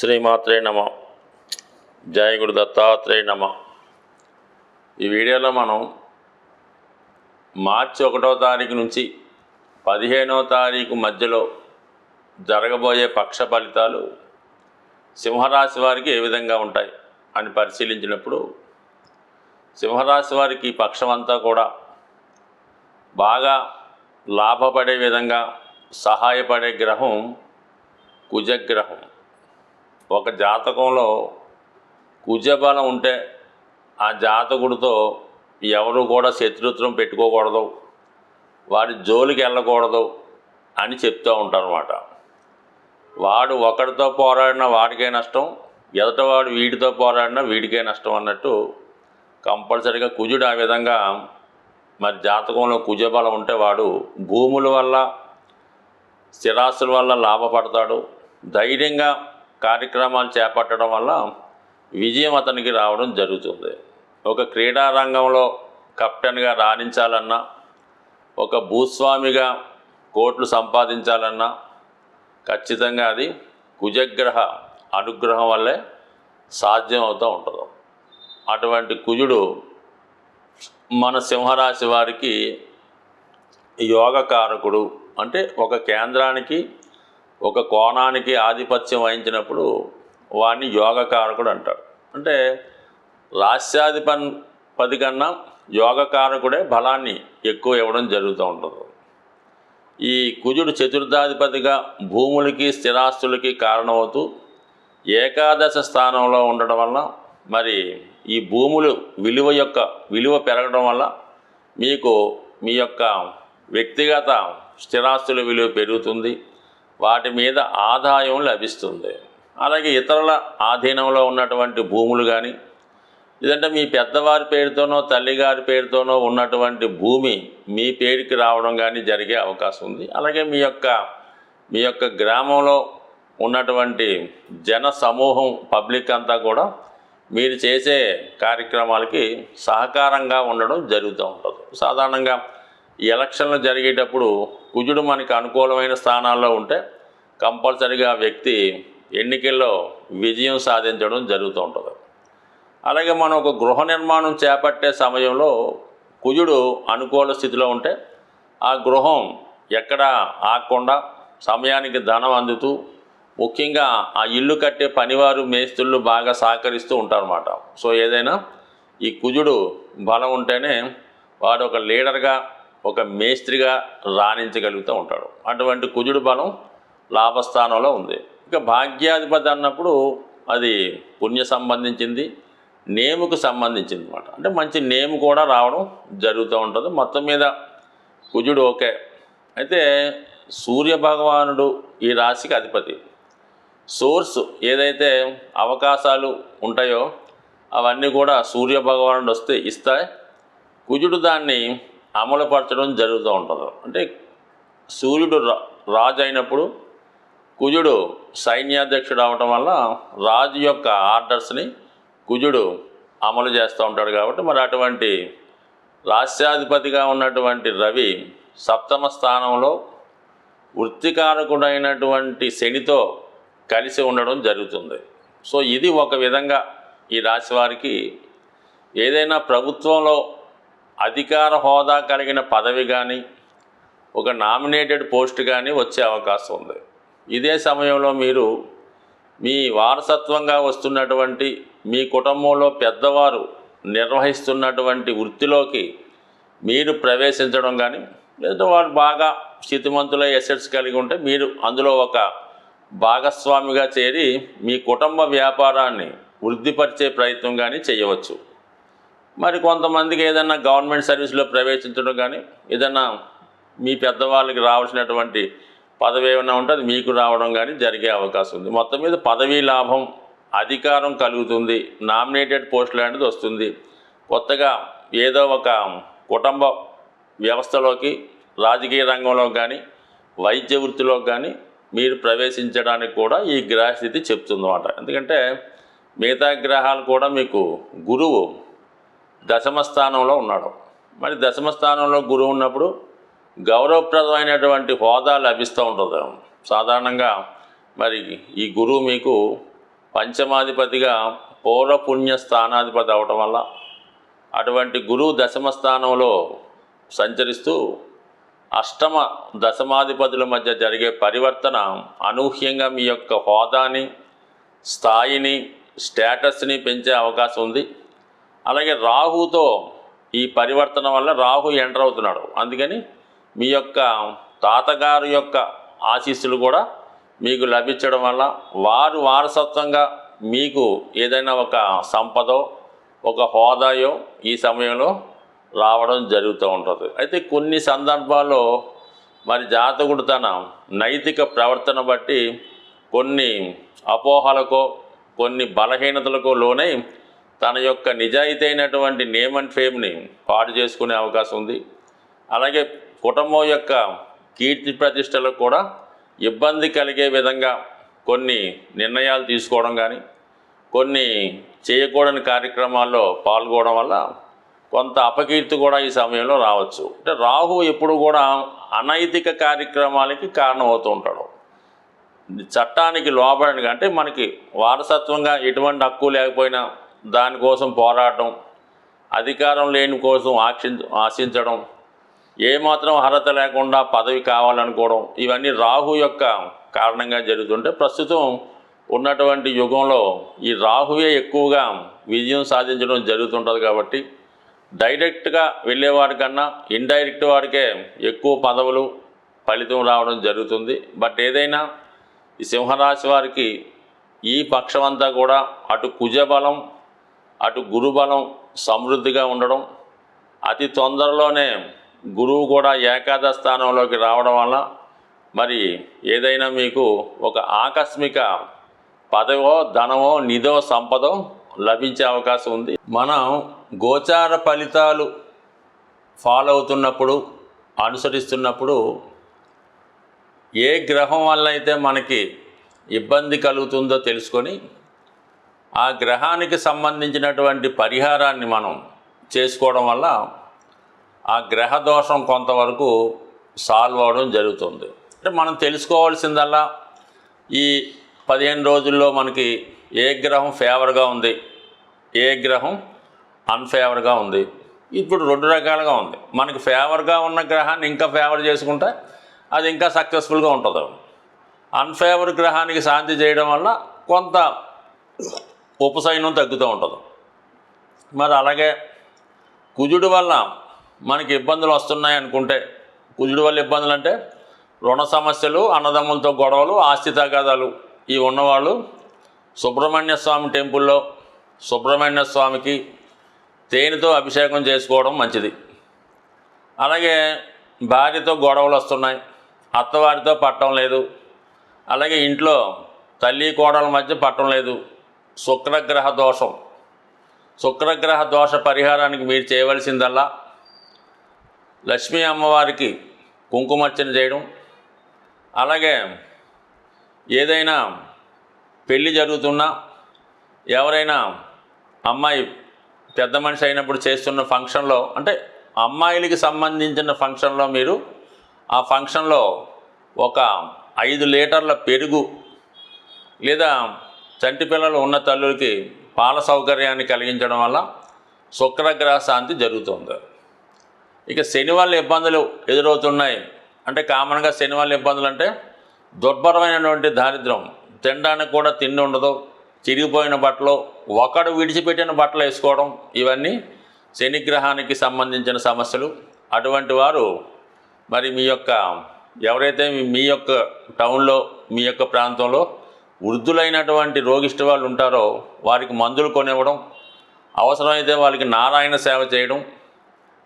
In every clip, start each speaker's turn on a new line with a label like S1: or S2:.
S1: శ్రీమాత్రే నమ. జయ గురు దత్తాత్రేయ నమ. ఈ వీడియోలో మనం మార్చి ఒకటో తారీఖు నుంచి పదిహేనో తారీఖు మధ్యలో జరగబోయే పక్ష ఫలితాలు సింహరాశి వారికి ఏ విధంగా ఉంటాయి అని పరిశీలించినప్పుడు సింహరాశి వారికి ఈ పక్షమంతా కూడా బాగా లాభపడే విధంగా సహాయపడే గ్రహం కుజగ్రహం. ఒక జాతకంలో కుజబలం ఉంటే ఆ జాతకుడితో ఎవరు కూడా శత్రుత్వం పెట్టుకోకూడదు వాడి జోలికి వెళ్ళకూడదు అని చెప్తూ ఉంటారన్నమాట. వాడు ఒకడితో పోరాడినా వాడికే నష్టం ఎదటవాడు వీడితో పోరాడినా వీడికే నష్టం అన్నట్టు కంపల్సరిగా కుజుడు ఆ విధంగా మరి జాతకంలో కుజబలం ఉంటే వాడు భూముల వల్ల స్థిరాస్తుల వల్ల లాభపడతాడు. ధైర్యంగా కార్యక్రమాలు చేపట్టడం వల్ల విజయం అతనికి రావడం జరుగుతుంది. ఒక క్రీడారంగంలో కెప్టెన్గా రాణించాలన్నా ఒక భూస్వామిగా కోట్లు సంపాదించాలన్నా ఖచ్చితంగా అది కుజగ్రహ అనుగ్రహం వల్లే సాధ్యం అవుతూ ఉంటుంది. అటువంటి కుజుడు మన సింహరాశి వారికి యోగకారకుడు అంటే ఒక కేంద్రానికి ఒక కోణానికి ఆధిపత్యం వహించినప్పుడు వాడిని యోగకారకుడు అంటారు అంటే లాస్యాధిపన్ పది కన్నా యోగకారకుడే బలాన్ని ఎక్కువ ఇవ్వడం జరుగుతూ ఉంటుంది. ఈ కుజుడు చతుర్థాధిపతిగా భూములకి స్థిరాస్తులకి కారణమవుతూ ఏకాదశ స్థానంలో ఉండడం వల్ల మరి ఈ భూములు విలువ యొక్క విలువ పెరగడం వల్ల మీకు మీ యొక్క వ్యక్తిగత స్థిరాస్తుల విలువ పెరుగుతుంది. వాటి మీద ఆదాయం లభిస్తుంది. అలాగే ఇతరుల ఆధీనంలో ఉన్నటువంటి భూములు కానీ లేదంటే మీ పెద్దవారి పేరుతోనో తల్లిగారి పేరుతోనో ఉన్నటువంటి భూమి మీ పేరుకి రావడం కానీ జరిగే అవకాశం ఉంది. అలాగే మీ యొక్క మీ యొక్క గ్రామంలో ఉన్నటువంటి జన సమూహం పబ్లిక్ అంతా కూడా మీరు చేసే కార్యక్రమాలకి సహకారంగా ఉండడం జరుగుతూ ఉంటుంది. సాధారణంగా ఈ ఎలక్షన్లు జరిగేటప్పుడు కుజుడు మనకి అనుకూలమైన స్థానాల్లో ఉంటే కంపల్సరిగా ఆ వ్యక్తి ఎన్నికల్లో విజయం సాధించడం జరుగుతూ ఉంటుంది. అలాగే మనం ఒక గృహ నిర్మాణం చేపట్టే సమయంలో కుజుడు అనుకూల స్థితిలో ఉంటే ఆ గృహం ఎక్కడ ఆగకుండా సమయానికి ధనం అందుతూ ముఖ్యంగా ఆ ఇల్లు కట్టే పనివారు మేస్త్రులు బాగా సహకరిస్తూ ఉంటారన్నమాట. సో ఏదైనా ఈ కుజుడు బలం ఉంటేనే వాడు ఒక లీడర్గా ఒక మేస్త్రిగా రాణించగలుగుతూ ఉంటాడు. అటువంటి కుజుడు బలం లాభస్థానంలో ఉంది. ఇక భాగ్యాధిపతి అన్నప్పుడు అది పుణ్య సంబంధించింది నేముకు సంబంధించింది అనమాట అంటే మంచి నేము కూడా రావడం జరుగుతూ ఉంటుంది. మొత్తం మీద కుజుడు ఓకే. అయితే సూర్య భగవానుడు ఈ రాశికి అధిపతి. సోర్స్ ఏదైతే అవకాశాలు ఉంటాయో అవన్నీ కూడా సూర్య భగవానుడు వస్తే ఇస్తాయి. కుజుడు దాన్ని అమలుపరచడం జరుగుతూ ఉంటుంది. అంటే సూర్యుడు రా- రాజు అయినప్పుడు కుజుడు సైన్యాధ్యక్షుడు అవటం వల్ల రాజు యొక్క ఆర్డర్స్ని కుజుడు అమలు చేస్తూ ఉంటాడు కాబట్టి మరి అటువంటి రాష్ట్రాధిపతిగా ఉన్నటువంటి రవి సప్తమ స్థానంలో వృత్తికారకుడైనటువంటి శనితో కలిసి ఉండడం జరుగుతుంది. సో ఇది ఒక విధంగా ఈ రాశి వారికి ఏదైనా ప్రభుత్వంలో అధికార హోదా కలిగిన పదవి కానీ ఒక నామినేటెడ్ పోస్ట్ కానీ వచ్చే అవకాశం ఉంది. ఇదే సమయంలో మీరు మీ వారసత్వంగా వస్తున్నటువంటి మీ కుటుంబంలో పెద్దవారు నిర్వహిస్తున్నటువంటి వృత్తిలోకి మీరు ప్రవేశించడం కానీ లేదా వారు బాగా స్థితిమంతుల ఎసెట్స్ కలిగి ఉంటే మీరు అందులో ఒక భాగస్వామిగా చేరి మీ కుటుంబ వ్యాపారాన్ని వృద్ధిపరిచే ప్రయత్నం కానీ చేయవచ్చు. మరి కొంతమందికి ఏదైనా గవర్నమెంట్ సర్వీస్లో ప్రవేశించడం కానీ ఏదైనా మీ పెద్దవాళ్ళకి రావాల్సినటువంటి పదవి ఏమైనా ఉంటే అది మీకు రావడం కానీ జరిగే అవకాశం ఉంది. మొత్తం మీద పదవీ లాభం అధికారం కలుగుతుంది. నామినేటెడ్ పోస్ట్ లాంటిది వస్తుంది. కొత్తగా ఏదో ఒక కుటుంబ వ్యవస్థలోకి రాజకీయ రంగంలో కానీ వైద్య వృత్తిలో కానీ మీరు ప్రవేశించడానికి కూడా ఈ గ్రహస్థితి చెప్తుందన్నమాట. ఎందుకంటే మిగతా గ్రహాలు కూడా మీకు గురువు దశమ స్థానంలో ఉన్నాడు. మరి దశమ స్థానంలో గురువు ఉన్నప్పుడు గౌరవప్రదమైనటువంటి హోదా లభిస్తూ ఉంటుంది. సాధారణంగా మరి ఈ గురువు మీకు పంచమాధిపతిగా పూర్వపుణ్య స్థానాధిపతి అవటం వల్ల అటువంటి గురువు దశమ స్థానంలో సంచరిస్తూ అష్టమ దశమాధిపతుల మధ్య జరిగే పరివర్తన అనూహ్యంగా మీ యొక్క హోదాని స్థాయిని స్టేటస్ని పెంచే అవకాశం ఉంది. అలాగే రాహుతో ఈ పరివర్తన వల్ల రాహు ఎంటర్ అవుతున్నాడు. అందుకని మీ యొక్క తాతగారు యొక్క ఆశీస్సులు కూడా మీకు లభించడం వల్ల వారు వారసత్వంగా మీకు ఏదైనా ఒక సంపదో ఒక హోదాయో ఈ సమయంలో రావడం జరుగుతూ ఉంటుంది. అయితే కొన్ని సందర్భాల్లో మరి జాతకుడు తన నైతిక ప్రవర్తన బట్టి కొన్ని అపోహలకో కొన్ని బలహీనతలకో లోనై తన యొక్క నిజాయితీ అయినటువంటి నేమ్ అండ్ ఫేమ్ని పాడు చేసుకునే అవకాశం ఉంది. అలాగే కుటుంబం యొక్క కీర్తి ప్రతిష్టలకు కూడా ఇబ్బంది కలిగే విధంగా కొన్ని నిర్ణయాలు తీసుకోవడం కానీ కొన్ని చేయకూడని కార్యక్రమాల్లో పాల్గొనడం వల్ల కొంత అపకీర్తి కూడా ఈ సమయంలో రావచ్చు. అంటే రాహు ఎప్పుడు కూడా అనైతిక కార్యక్రమాలకి కారణమవుతూ ఉంటాడు. చట్టానికి లోబడిన అంటే మనకి వారసత్వంగా ఎటువంటి హక్కు లేకపోయినా దానికోసం పోరాటం అధికారం లేని కోసం ఆక్షి ఆశించడం ఏమాత్రం అర్హత లేకుండా పదవి కావాలనుకోవడం ఇవన్నీ రాహు యొక్క కారణంగా జరుగుతుంటే ప్రస్తుతం ఉన్నటువంటి యుగంలో ఈ రాహువే ఎక్కువగా విజయం సాధించడం జరుగుతుంటుంది కాబట్టి డైరెక్ట్గా వెళ్ళేవాడికన్నా ఇండైరెక్ట్ వాడికే ఎక్కువ పదవులు ఫలితం రావడం జరుగుతుంది. బట్ ఏదైనా ఈ సింహరాశి వారికి ఈ పక్షమంతా కూడా అటు కుజబలం అటు గురుబలం సమృద్ధిగా ఉండడం అతి తొందరలోనే గురువు కూడా ఏకాదశ స్థానంలోకి రావడం వల్ల మరి ఏదైనా మీకు ఒక ఆకస్మిక పదవో ధనమో నిధో సంపదో లభించే అవకాశం ఉంది. మనం గోచార ఫలితాలు ఫాలో అవుతున్నప్పుడు అనుసరిస్తున్నప్పుడు ఏ గ్రహం వల్ల అయితే మనకి ఇబ్బంది కలుగుతుందో తెలుసుకొని ఆ గ్రహానికి సంబంధించినటువంటి పరిహారాన్ని మనం చేసుకోవడం వల్ల ఆ గ్రహ దోషం కొంతవరకు సాల్వ్ అవడం జరుగుతుంది. అంటే మనం తెలుసుకోవాల్సిందల్లా ఈ పదిహేను రోజుల్లో మనకి ఏ గ్రహం ఫేవర్గా ఉంది ఏ గ్రహం అన్ఫేవర్గా ఉంది ఇప్పుడు రెండు రకాలుగా ఉంది. మనకి ఫేవర్గా ఉన్న గ్రహాన్ని ఇంకా ఫేవర్ చేసుకుంటే అది ఇంకా సక్సెస్ఫుల్గా ఉంటుంది. అన్ఫేవర్ గ్రహానికి శాంతి చేయడం వల్ల కొంత ఉపశయనం తగ్గుతూ ఉంటుంది. మరి అలాగే కుజుడు వల్ల మనకి ఇబ్బందులు వస్తున్నాయి అనుకుంటే కుజుడు వల్ల ఇబ్బందులు అంటే రుణ సమస్యలు అన్నదమ్ములతో గొడవలు ఆస్తి తగాదాలు ఇవి ఉన్నవాళ్ళు సుబ్రహ్మణ్య స్వామి టెంపుల్లో సుబ్రహ్మణ్య స్వామికి తేనెతో అభిషేకం చేసుకోవడం మంచిది. అలాగే భార్యతో గొడవలు వస్తున్నాయి అత్తవారితో పట్టడం లేదు అలాగే ఇంట్లో తల్లి కోడల మధ్య పట్టడం లేదు శుక్రగ్రహ దోషం శుక్రగ్రహ దోష పరిహారానికి మీరు చేయవలసిందల్లా లక్ష్మీ అమ్మవారికి కుంకుమర్చన చేయడం. అలాగే ఏదైనా పెళ్ళి జరుగుతున్నా ఎవరైనా అమ్మాయి పెద్ద మనిషి అయినప్పుడు చేస్తున్న ఫంక్షన్లో అంటే అమ్మాయిలకి సంబంధించిన ఫంక్షన్లో మీరు ఆ ఫంక్షన్లో ఒక ఐదు లీటర్ల పెరుగు లేదా చంటి పిల్లలు ఉన్న తల్లులకి పాల సౌకర్యాన్ని కలిగించడం వల్ల శుక్రగ్రహ శాంతి జరుగుతుంది. ఇక శని వల్ల ఇబ్బందులు ఎదురవుతున్నాయి. అంటే కామన్గా శని వల్ల ఇబ్బందులు అంటే దుర్భరమైనటువంటి దారిద్ర్యం. తినడానికి కూడా తిండి ఉండదు. చిరిగిపోయిన బట్టలు ఒకడు విడిచిపెట్టిన బట్టలు వేసుకోవడం ఇవన్నీ శనిగ్రహానికి సంబంధించిన సమస్యలు. అటువంటి వారు మరి మీ యొక్క ఎవరైతే మీ- మీ యొక్క టౌన్లో మీ యొక్క ప్రాంతంలో వృద్ధులైనటువంటి రోగిష్టి వాళ్ళు ఉంటారో వారికి మందులు కొనివ్వడం అవసరమైతే వాళ్ళకి నారాయణ సేవ చేయడం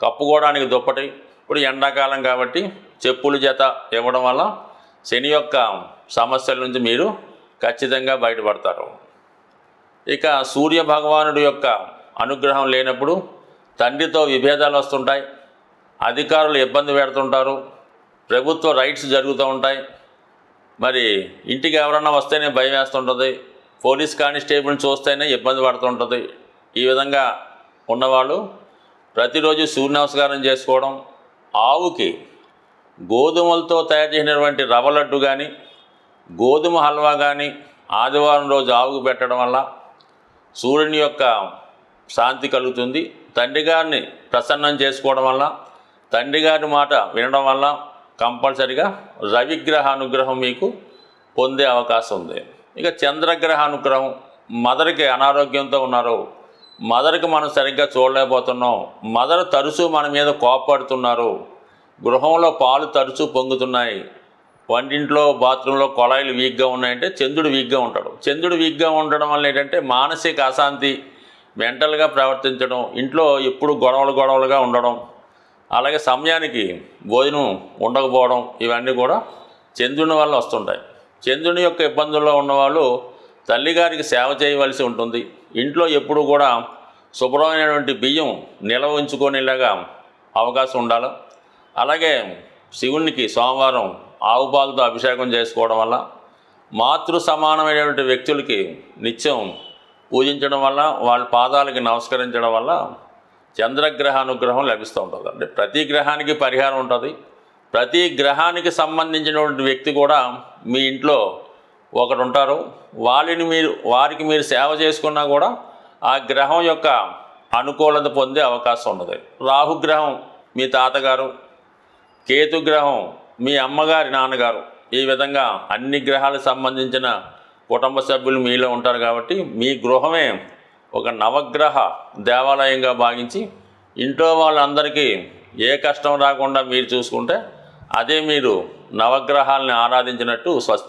S1: కప్పుకోవడానికి దుప్పటి ఇప్పుడు ఎండాకాలం కాబట్టి చెప్పుల జత ఇవ్వడం వల్ల శని యొక్క సమస్యల నుంచి మీరు ఖచ్చితంగా బయటపడతారు. ఇక సూర్య భగవానుడి యొక్క అనుగ్రహం లేనప్పుడు తండ్రితో విభేదాలు వస్తుంటాయి అధికారులు ఇబ్బంది పెడుతుంటారు ప్రభుత్వ రైట్స్ జరుగుతూ ఉంటాయి మరి ఇంటికి ఎవరన్నా వస్తేనే భయం వేస్తుంటుంది. పోలీస్ కానిస్టేబుల్ని చూస్తేనే ఇబ్బంది పడుతుంటుంది. ఈ విధంగా ఉన్నవాళ్ళు ప్రతిరోజు సూర్య నమస్కారం చేసుకోవడం ఆవుకి గోధుమలతో తయారు చేసినటువంటి రవ్వ లడ్డు కానీ గోధుమ హల్వా కానీ ఆదివారం రోజు ఆవుకు పెట్టడం వల్ల సూర్యుని యొక్క శాంతి కలుగుతుంది. తండ్రి గారిని ప్రసన్నం చేసుకోవడం వల్ల తండ్రి గారి మాట వినడం వల్ల కంపల్సరిగా రవిగ్రహ అనుగ్రహం మీకు పొందే అవకాశం ఉంది. ఇక చంద్రగ్రహ అనుగ్రహం మదర్కి అనారోగ్యంతో ఉన్నారు. మదర్కి మనం సరిగ్గా చూడలేకపోతున్నాం. మదర్ తరచూ మన మీద కోపడుతున్నారు. గృహంలో పాలు తరచూ పొంగుతున్నాయి. వంటింట్లో బాత్రూంలో కొళాయిలు వీక్గా ఉన్నాయంటే చంద్రుడు వీక్గా ఉంటాడు. చంద్రుడు వీక్గా ఉండడం వల్ల ఏంటంటే మానసిక అశాంతి మెంటల్గా ప్రవర్తించడం ఇంట్లో ఎప్పుడు గొడవలు గొడవలుగా ఉండడం అలాగే సమయానికి భోజనం ఉండకపోవడం ఇవన్నీ కూడా చంద్రుని వల్ల వస్తుంటాయి. చంద్రుని యొక్క ఇబ్బందుల్లో ఉన్నవాళ్ళు తల్లిగారికి సేవ చేయవలసి ఉంటుంది. ఇంట్లో ఎప్పుడు కూడా శుభ్రమైనటువంటి బియ్యం నిల్వ ఉంచుకునేలాగా అవకాశం ఉండాలి. అలాగే శివునికి సోమవారం ఆవు పాలతో అభిషేకం చేసుకోవడం వల్ల మాతృ సమానమైనటువంటి వ్యక్తులకి నిత్యం పూజించడం వల్ల వాళ్ళ పాదాలకి నమస్కరించడం వల్ల చంద్రగ్రహానుగ్రహం లభిస్తూ ఉంటుంది. అంటే ప్రతి గ్రహానికి పరిహారం ఉంటుంది. ప్రతి గ్రహానికి సంబంధించినటువంటి వ్యక్తి కూడా మీ ఇంట్లో ఒకరు ఉంటారు. వాళ్ళని మీరు వారికి మీరు సేవ చేసుకున్నా కూడా ఆ గ్రహం యొక్క అనుకూలత పొందే అవకాశం ఉన్నది. రాహుగ్రహం మీ తాతగారు కేతుగ్రహం మీ అమ్మగారి నాన్నగారు. ఈ విధంగా అన్ని గ్రహాలకు సంబంధించిన కుటుంబ సభ్యులు మీలో ఉంటారు కాబట్టి మీ గృహమే ఒక నవగ్రహ దేవాలయంగా భావించి ఇంట్లో వాళ్ళందరికీ ఏ కష్టం రాకుండా మీరు చూసుకుంటే అదే మీరు నవగ్రహాలని ఆరాధించినట్టు స్వస్తి.